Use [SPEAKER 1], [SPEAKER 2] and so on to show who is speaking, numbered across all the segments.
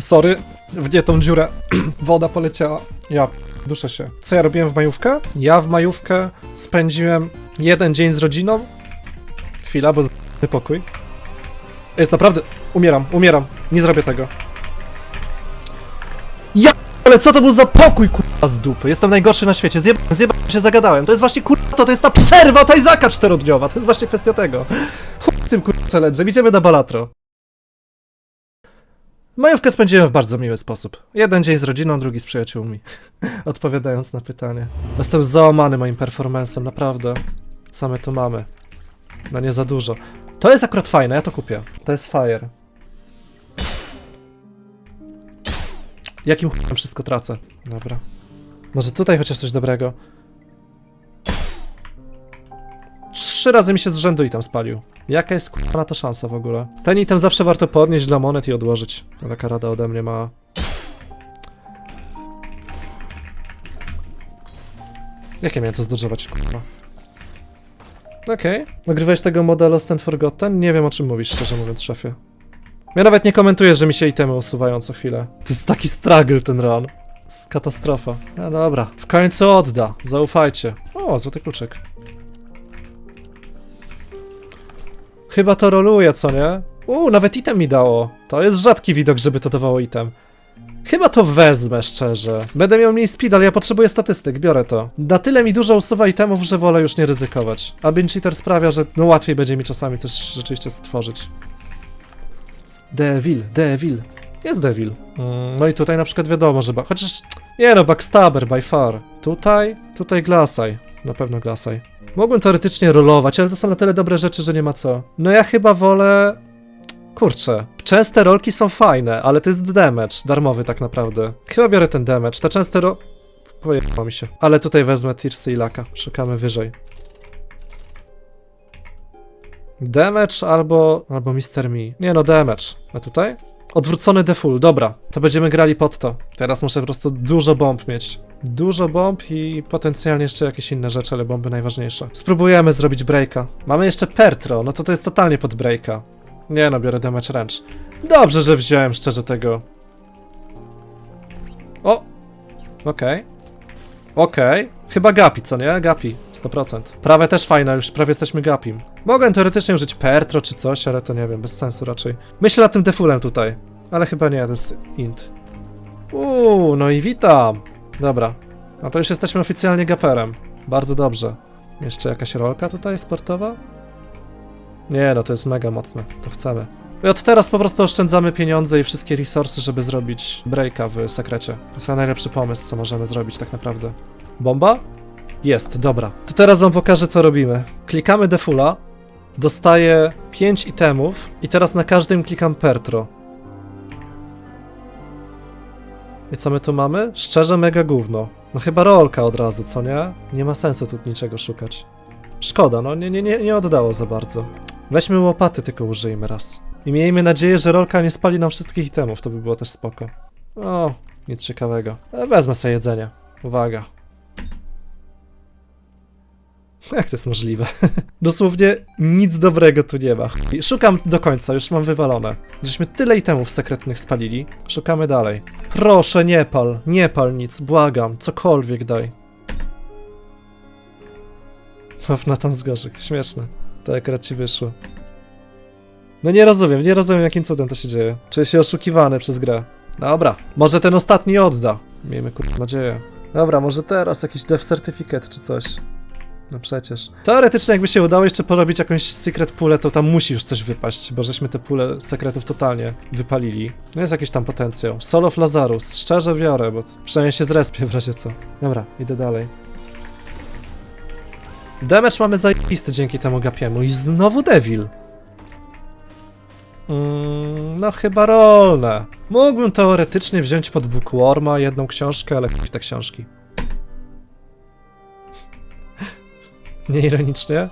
[SPEAKER 1] Sorry, w nie tą dziurę. Woda poleciała. Ja duszę się. Co ja robiłem w majówkę? Ja w majówkę spędziłem jeden dzień z rodziną. Chwila, bo z... pokój. Jest naprawdę... Umieram, umieram. Nie zrobię tego. Ale co to był za pokój, kurwa, z dupy? Jestem najgorszy na świecie. Zjeb... Zjebałem się, zagadałem. To jest właśnie, kurwa, to, to jest ta przerwa od Izaka czterodniowa. To jest właśnie kwestia tego. Chuj tym, kurwa, challenge. Idziemy na balatro. Majówkę spędziłem w bardzo miły sposób. Jeden dzień z rodziną, drugi z przyjaciółmi. Odpowiadając na pytanie. Jestem załamany moim performancem, naprawdę. Co my tu mamy? No nie za dużo. To jest akurat fajne, ja to kupię. To jest fire. Jakim chujem wszystko tracę? Dobra. Może tutaj chociaż coś dobrego. Trzy razy mi się z rzędu item spalił. Jaka jest kurwa na to szansa w ogóle? Ten item zawsze warto podnieść dla monet i odłożyć. To taka rada ode mnie ma. Jak ja miałem to zdążować, kurwa? Okej. Nagrywałeś tego modela Stand Forgotten? Nie wiem o czym mówisz, szczerze mówiąc, szefie. Ja nawet nie komentuję, że mi się itemy usuwają co chwilę. To jest taki struggle ten run. Katastrofa. No dobra. W końcu odda. Zaufajcie. O, złoty kluczyk. Chyba to roluje, co nie? Uuu, nawet item mi dało. To jest rzadki widok, żeby to dawało item. Chyba to wezmę, szczerze. Będę miał mniej speed, ale ja potrzebuję statystyk, biorę to. Na tyle mi dużo usuwa itemów, że wolę już nie ryzykować. A bin cheater sprawia, że no łatwiej będzie mi czasami coś rzeczywiście stworzyć. Devil, Devil. Jest Devil. Mm, no i tutaj na przykład wiadomo, że... Chociaż... Nie no, Backstabber by far. Tutaj? Tutaj Glasseye. Na pewno Glasseye. Mogłem teoretycznie rolować, ale to są na tyle dobre rzeczy, że nie ma co. No ja chyba wolę... Kurczę. Częste rolki są fajne, ale to jest damage, darmowy tak naprawdę. Chyba biorę ten damage. Te częste ro... Pojechało mi się. Ale tutaj wezmę Tirsy i Laka. Szukamy wyżej. Damage albo... albo Mr. Me. Nie no, damage. A tutaj? Odwrócony defull, dobra. To będziemy grali pod to. Teraz muszę po prostu dużo bomb mieć. Dużo bomb i potencjalnie jeszcze jakieś inne rzeczy, ale bomby najważniejsze. Spróbujemy zrobić breaka. Mamy jeszcze Pertro, no to to jest totalnie pod breaka. Nie no, biorę damage wrench. Dobrze, że wziąłem szczerze tego. O! Okej. Okej. Chyba Gapi, co nie? Gapi. 100%. Prawe też fajne, już prawie jesteśmy Gapim. Mogę teoretycznie użyć Pertro czy coś, ale to nie wiem, bez sensu raczej. Myślę nad tym defulem tutaj. Ale chyba nie, to jest int. Uuu, no i witam. Dobra. No to już jesteśmy oficjalnie gaperem. Bardzo dobrze. Jeszcze jakaś rolka tutaj sportowa? Nie, no to jest mega mocne. To chcemy. I od teraz po prostu oszczędzamy pieniądze i wszystkie resursy, żeby zrobić breaka w sekrecie. To jest najlepszy pomysł, co możemy zrobić tak naprawdę. Bomba? Jest, dobra. To teraz wam pokażę, co robimy. Klikamy defula, dostaję 5 itemów i teraz na każdym klikam Pertro. I co my tu mamy? Szczerze mega gówno. No chyba rolka od razu, co nie? Nie ma sensu tu niczego szukać. Szkoda, no nie, nie, nie, nie oddało za bardzo. Weźmy łopaty, tylko użyjmy raz. I miejmy nadzieję, że rolka nie spali nam wszystkich itemów, to by było też spoko. O, nic ciekawego. E, Wezmę sobie jedzenie. Uwaga. Jak to jest możliwe? Dosłownie nic dobrego tu nie ma. Szukam do końca, już mam wywalone. Żeśmy tyle itemów sekretnych spalili. Szukamy dalej. Proszę, nie pal, nie pal nic, błagam, cokolwiek daj. Of Nathan Zgorzyk, śmieszne. To akurat ci wyszło. No nie rozumiem, nie rozumiem jakim cudem to się dzieje. Czuję się oszukiwany przez grę. Dobra, może ten ostatni odda. Miejmy kurwa nadzieję. Dobra, może teraz jakiś dev certificate czy coś. No przecież. Teoretycznie jakby się udało jeszcze porobić jakąś secret pulę, to tam musi już coś wypaść, bo żeśmy te pule sekretów totalnie wypalili. No jest jakiś tam potencjał. Soul of Lazarus, szczerze biorę, bo przynajmniej się zrespię w razie co. Dobra, idę dalej. Damage mamy zajebisty dzięki temu gapiemu i znowu Devil. Mm, no chyba rolne. Mógłbym teoretycznie wziąć pod Bookworma jedną książkę, ale w te książki. Nieironicznie?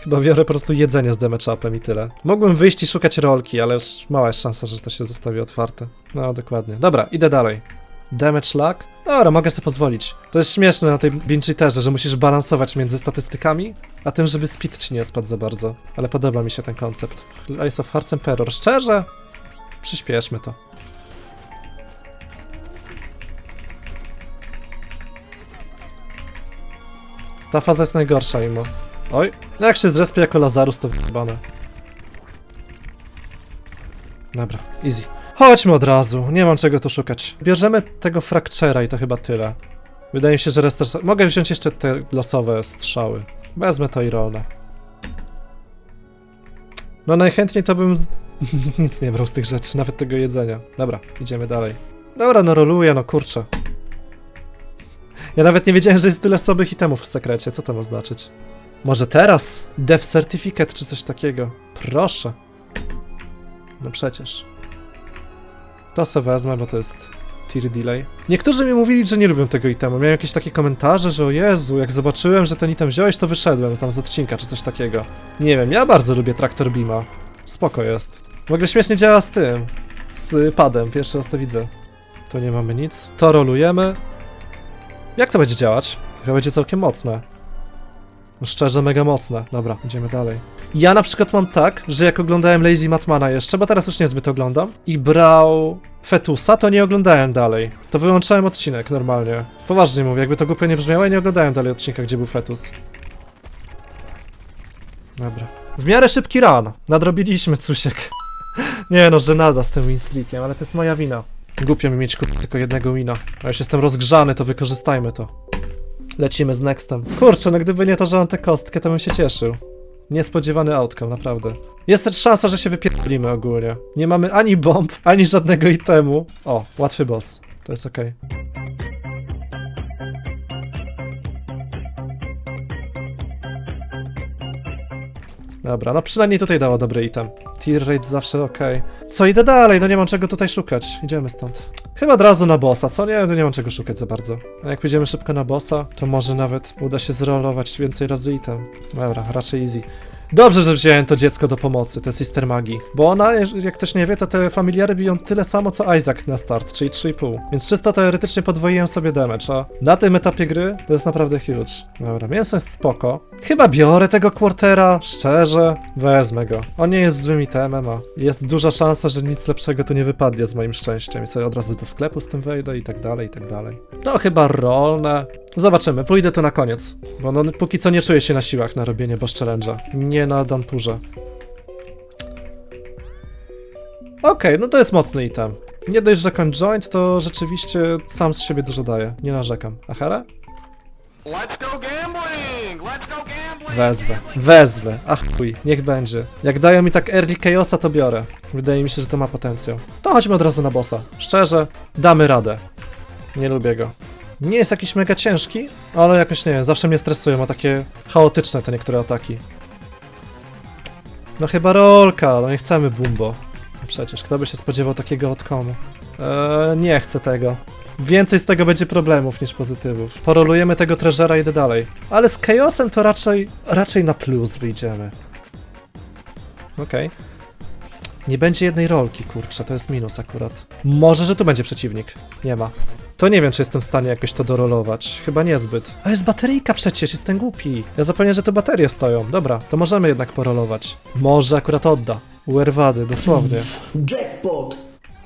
[SPEAKER 1] Chyba biorę po prostu jedzenie z damage i tyle. Mogłem wyjść i szukać rolki, ale już mała jest szansa, że to się zostawi otwarte. No, dokładnie. Dobra, idę dalej. Damage luck? Dobra, mogę sobie pozwolić. To jest śmieszne na tej bincheaterze, że musisz balansować między statystykami, a tym, żeby speed ci nie spadł za bardzo. Ale podoba mi się ten koncept. Ice of Hearts Emperor. Szczerze? Przyspieszmy to. Ta faza jest najgorsza mimo. Oj, no jak się zrespię jako Lazarus, to wyjebane. Dobra, easy. Chodźmy od razu, nie mam czego tu szukać. Bierzemy tego Fracture'a i to chyba tyle. Wydaje mi się, że resztę... Mogę wziąć jeszcze te losowe strzały. Wezmę to i rolę. No najchętniej to bym nic nie brał z tych rzeczy, nawet tego jedzenia. Dobra, idziemy dalej. Dobra, no roluję, no kurczę. Ja nawet nie wiedziałem, że jest tyle słabych itemów w sekrecie. Co to ma znaczyć? Może teraz? Dev Certificate czy coś takiego? Proszę. No przecież. To se wezmę, bo to jest tier delay. Niektórzy mi mówili, że nie lubią tego itemu. Miałem jakieś takie komentarze, że o Jezu, jak zobaczyłem, że ten item wziąłeś, to wyszedłem tam z odcinka czy coś takiego. Nie wiem, ja bardzo lubię Traktor Beama. Spoko jest. W ogóle śmiesznie działa z tym. Z padem, pierwszy raz to widzę. Tu nie mamy nic. To rolujemy. Jak to będzie działać? Chyba będzie całkiem mocne. No szczerze, mega mocne. Dobra, idziemy dalej. Ja na przykład mam tak, że jak oglądałem Lazy Matmana jeszcze, bo teraz już niezbyt oglądam, i brał Fetusa, to nie oglądałem dalej. To wyłączałem odcinek normalnie. Poważnie mówię, jakby to głupio nie brzmiało, ja nie oglądałem dalej odcinka, gdzie był Fetus. Dobra. W miarę szybki run. Nadrobiliśmy cusiek. nie no, żenada z tym winstreakiem, ale to jest moja wina. Głupio mi mieć tylko jednego wina. A już jestem rozgrzany, to wykorzystajmy to. Lecimy z nextem. Kurczę, no gdyby nie to, że mam tę kostkę, to bym się cieszył. Niespodziewany outcome, naprawdę. Jest też szansa, że się wypierdolimy ogólnie. Nie mamy ani bomb, ani żadnego itemu. O, łatwy boss. To jest okej. Dobra, no przynajmniej tutaj dało dobry item. Tier rate zawsze okej. Co, idę dalej, no nie mam czego tutaj szukać. Idziemy stąd. Chyba od razu na bossa, co nie? To nie mam czego szukać za bardzo. A jak pójdziemy szybko na bossa, to może nawet uda się zrolować więcej razy item. Dobra, raczej easy. Dobrze, że wziąłem to dziecko do pomocy, ten sister magii. Bo ona, jak ktoś nie wie, to te familiary biją tyle samo co Isaac na start, czyli 3,5. Więc czysto teoretycznie podwoiłem sobie damage, a na tym etapie gry to jest naprawdę huge. Dobra, mięso jest spoko. Chyba biorę tego quartera, szczerze. Wezmę go. On nie jest złym itemem, a jest duża szansa, że nic lepszego tu nie wypadnie z moim szczęściem. I sobie od razu do sklepu z tym wejdę i tak dalej, i tak dalej. No chyba rolne. Zobaczymy, pójdę tu na koniec. Bo no, póki co nie czuję się na siłach na robienie boss challenge'a. Nie na dampurze. Okej, no to jest mocny item. Nie dość, że conjoint, to rzeczywiście sam z siebie dużo daje. Nie narzekam. A Hera?
[SPEAKER 2] Let's go gambling! Let's go gambling!
[SPEAKER 1] Wezwę. Wezwę. Ach chuj, niech będzie. Jak dają mi tak early chaosa, to biorę. Wydaje mi się, że to ma potencjał. To chodźmy od razu na bossa. Szczerze, damy radę. Nie lubię go. Nie jest jakiś mega ciężki, ale jakoś nie wiem, zawsze mnie stresuje, ma takie chaotyczne te niektóre ataki. No chyba rolka, no nie chcemy bumbo. No Przecież, kto by się spodziewał takiego od komu? Eee, nie chcę tego. Więcej z tego będzie problemów niż pozytywów. Porolujemy tego treżera i idę dalej. Ale z chaosem to raczej, raczej na plus wyjdziemy. Okej. Nie będzie jednej rolki, kurczę, to jest minus akurat. Może, że tu będzie przeciwnik. Nie ma. To nie wiem, czy jestem w stanie jakoś to dorolować. Chyba niezbyt. A jest bateryjka przecież, jestem głupi. Ja zapomniałem, że tu baterie stoją. Dobra, to możemy jednak porolować. Może akurat odda. Uerwady, dosłownie.
[SPEAKER 3] Jackpot!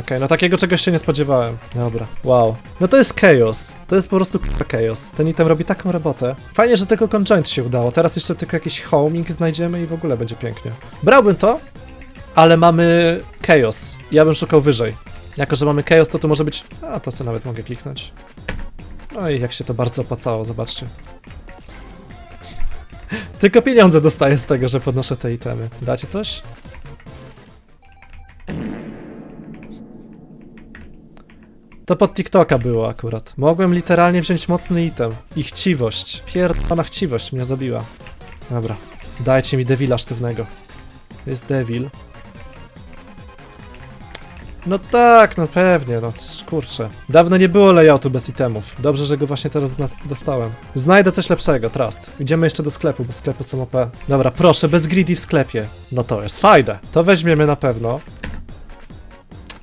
[SPEAKER 1] Okej, no takiego czegoś się nie spodziewałem. Dobra, wow. No to jest chaos. To jest po prostu chaos. Ten item robi taką robotę. Fajnie, że tylko conjoint się udało. Teraz jeszcze tylko jakiś homing znajdziemy i w ogóle będzie pięknie. Brałbym to, ale mamy chaos. Ja bym szukał wyżej. Jako, że mamy chaos, to to może być... A, to co nawet mogę kliknąć. No i jak się to bardzo opłacało, zobaczcie. Tylko pieniądze dostaję z tego, że podnoszę te itemy. Dacie coś? To pod TikToka było akurat. Mogłem literalnie wziąć mocny item. I chciwość. Pierdolona chciwość mnie zabiła. Dobra. Dajcie mi Devila sztywnego. Jest Devil. No tak, no pewnie, no kurczę. Dawno nie było layoutu bez itemów. Dobrze, że go właśnie teraz dostałem. Znajdę coś lepszego, trust. Idziemy jeszcze do sklepu, bo sklepy są OP. Dobra, proszę, bez greedy w sklepie. No to jest fajne. To weźmiemy na pewno.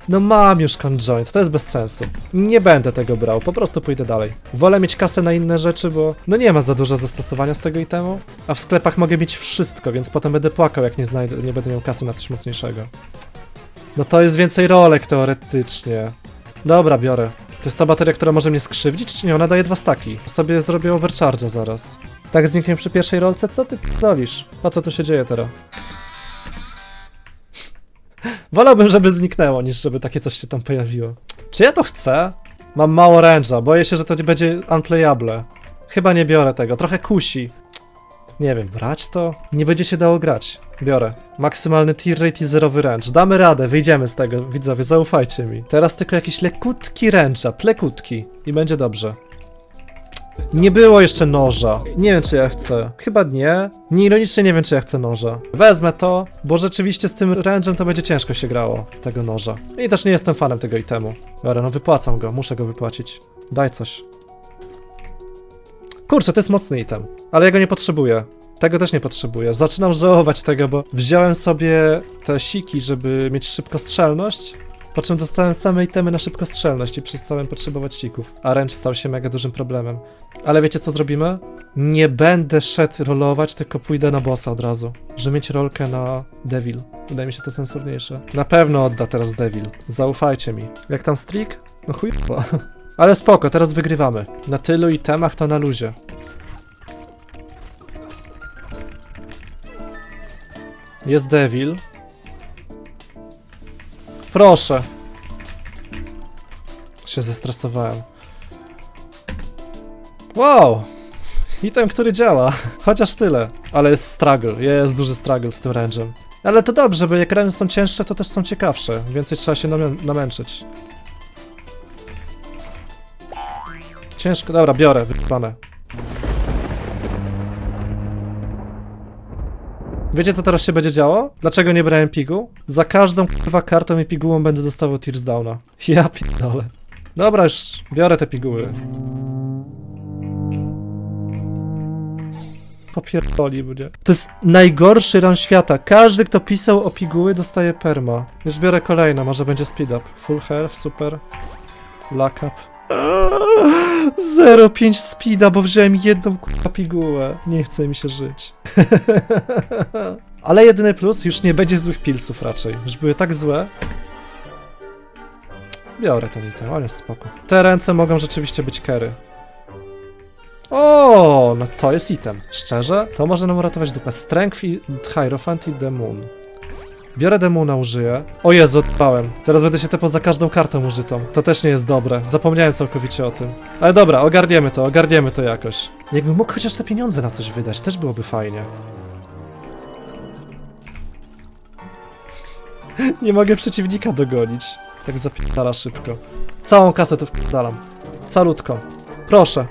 [SPEAKER 1] No mam już conjoint, to jest bez sensu. Nie będę tego brał, po prostu pójdę dalej. Wolę mieć kasę na inne rzeczy, bo no nie ma za dużo zastosowania z tego itemu, a w sklepach mogę mieć wszystko, więc potem będę płakał, jak nie znajdę, nie będę miał kasy na coś mocniejszego. No to jest więcej rolek teoretycznie. Dobra, biorę. To jest ta bateria, która może mnie skrzywdzić, czy nie? Ona daje dwa staki. Sobie zrobię overcharge'a zaraz. Tak zniknie przy pierwszej rolce? Co ty p***dolisz? Po co tu się dzieje teraz? Wolałbym, żeby zniknęło, niż żeby takie coś się tam pojawiło. Czy ja to chcę? Mam mało range'a, boję się, że to nie będzie unplayable. Chyba nie biorę tego, trochę kusi. Nie wiem, brać to? Nie będzie się dało grać. Biorę. Maksymalny tier rate i zerowy range. Damy radę, wyjdziemy z tego, widzowie, zaufajcie mi. Teraz tylko jakiś lekutki range'a, plekutki. I będzie dobrze. Nie było jeszcze noża. Nie wiem, czy ja chcę. Chyba nie. Nieironicznie nie wiem, czy ja chcę noża. Wezmę to, bo rzeczywiście z tym range'em to będzie ciężko się grało, tego noża. I też nie jestem fanem tego itemu. Dobra, no wypłacam go, muszę go wypłacić. Daj coś. Kurczę, to jest mocny item, ale ja go nie potrzebuję. Tego też nie potrzebuję. Zaczynam żałować tego, bo wziąłem sobie te siki, żeby mieć szybkostrzelność, po czym dostałem same itemy na szybkostrzelność i przestałem potrzebować sików. A ręcz stał się mega dużym problemem. Ale wiecie co zrobimy? Nie będę szedł rolować, tylko pójdę na bossa od razu. Żeby mieć rolkę na Devil. Wydaje mi się to sensowniejsze. Na pewno odda teraz Devil. Zaufajcie mi. Jak tam streak? No chuj. Ale spoko, teraz wygrywamy. Na tylu itemach to na luzie. Jest Devil. Proszę. Się zestresowałem. Wow! Item, który działa. Chociaż tyle. Ale jest struggle. Jest duży struggle z tym range'em. Ale to dobrze, bo jak range są cięższe, to też są ciekawsze. Więcej trzeba się namę namęczyć. Ciężko. Dobra, biorę. Wypane. Wiecie co teraz się będzie działo? Dlaczego nie brałem pigu? Za każdą kurwa kartą i pigułą będę dostawał Tears Downa. Ja pierdolę. Dobra, już biorę te piguły. Popierdoli mnie. To jest najgorszy run świata. Każdy, kto pisał o piguły, dostaje perma. Już biorę kolejne, może będzie speed up. Full health, super. Luck up. 0,5 speeda, bo wziąłem jedną kurwa pigułę. Nie chce mi się żyć. Ale jedyny plus, już nie będzie złych pilsów raczej. Już były tak złe. Biorę ten item, ale spoko. Te ręce mogą rzeczywiście być kery. O, no to jest item. Szczerze, to może nam uratować dupę. Strength i Hierophant i Demon. Biorę Demona, użyję. O Jezu, odpałem. Teraz będę się tepał za każdą kartą użytą. To też nie jest dobre. Zapomniałem całkowicie o tym. Ale dobra, ogarniemy to, ogarniemy to jakoś. Jakbym mógł chociaż te pieniądze na coś wydać, też byłoby fajnie. Nie mogę przeciwnika dogonić. Tak zapierdala szybko. Całą kasę tu wpierdalam. Calutko. Proszę.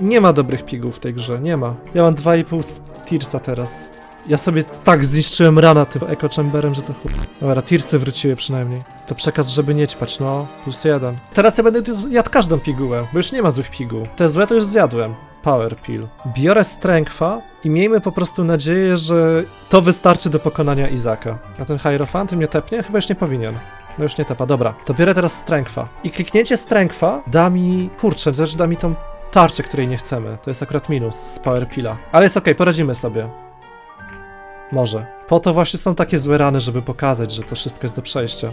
[SPEAKER 1] Nie ma dobrych pigów w tej grze, nie ma. Ja mam 2,5 z Tearsa teraz. Ja sobie tak zniszczyłem rana tym Echo Chamberem, że to chuj. Dobra, Tearsy wróciły przynajmniej. To przekaz, żeby nie ćpać, no. Plus jeden. Teraz ja będę jadł każdą pigułę, bo już nie ma złych piguł. Te złe to już zjadłem. Power Pill. Biorę Strength'a i miejmy po prostu nadzieję, że to wystarczy do pokonania Izaka. A ten Hierophant mnie tepnie? Chyba już nie powinien. No już nie tepa, dobra. To biorę teraz Strength'a. I kliknięcie Strength'a da mi... Kurczę, też da mi tą tarczę, której nie chcemy. To jest akurat minus z Power Pilla. Ale jest okej, poradzimy sobie. Może. Po to właśnie są takie złe rany, żeby pokazać, że to wszystko jest do przejścia.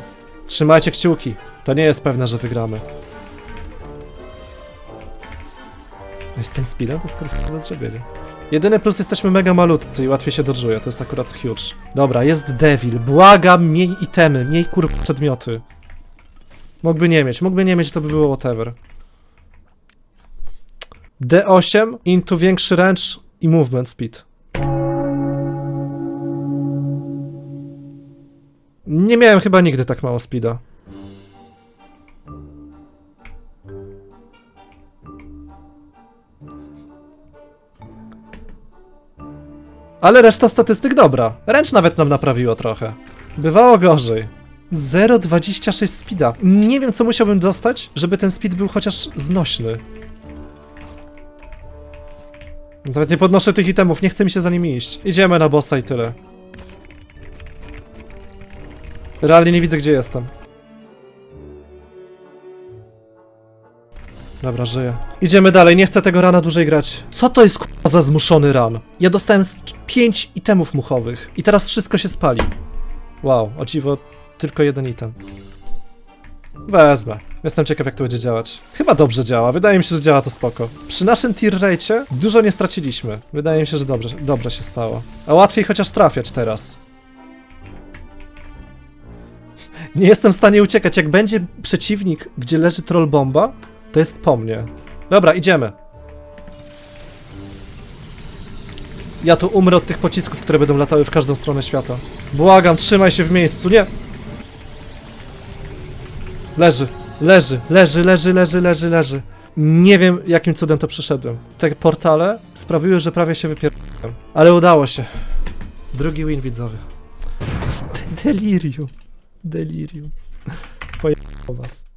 [SPEAKER 1] Trzymajcie kciuki. To nie jest pewne, że wygramy. Jestem speedem, to kurwa do zrobienia. Jedyny plus jesteśmy mega malutcy i łatwiej się dodżuje, to jest akurat huge. Dobra, jest Devil. Błagam, miej itemy, miej kurwa przedmioty. Mógłby nie mieć, mógłby nie mieć, to by było whatever. D8 into większy range i movement speed. Nie miałem chyba nigdy tak mało speeda. Ale reszta statystyk dobra. Ręcz nawet nam naprawiło trochę. Bywało gorzej. 0,26 speeda. Nie wiem, co musiałbym dostać, żeby ten speed był chociaż znośny. Nawet nie podnoszę tych itemów, nie chce mi się za nimi iść. Idziemy na bossa i tyle. Realnie nie widzę, gdzie jestem. Dobra, żyję. Idziemy dalej, nie chcę tego rana dłużej grać. Co to jest k***a za zmuszony ran? Ja dostałem 5 itemów muchowych i teraz wszystko się spali. Wow, o dziwo, tylko jeden item. Wezmę. Jestem ciekaw, jak to będzie działać. Chyba dobrze działa, wydaje mi się, że działa to spoko. Przy naszym tier rate'cie dużo nie straciliśmy. Wydaje mi się, że dobrze, dobrze się stało. A łatwiej chociaż trafiać teraz. Nie jestem w stanie uciekać. Jak będzie przeciwnik, gdzie leży troll bomba, to jest po mnie. Dobra, idziemy. Ja tu umrę od tych pocisków, które będą latały w każdą stronę świata. Błagam, trzymaj się w miejscu, nie! Leży, leży, leży, leży, leży, leży, leży. Nie wiem, jakim cudem to przeszedłem. Te portale sprawiły, że prawie się wypierdolłem. Ale udało się. Drugi win widzowy. Delirium. Delirium. Pojechało was.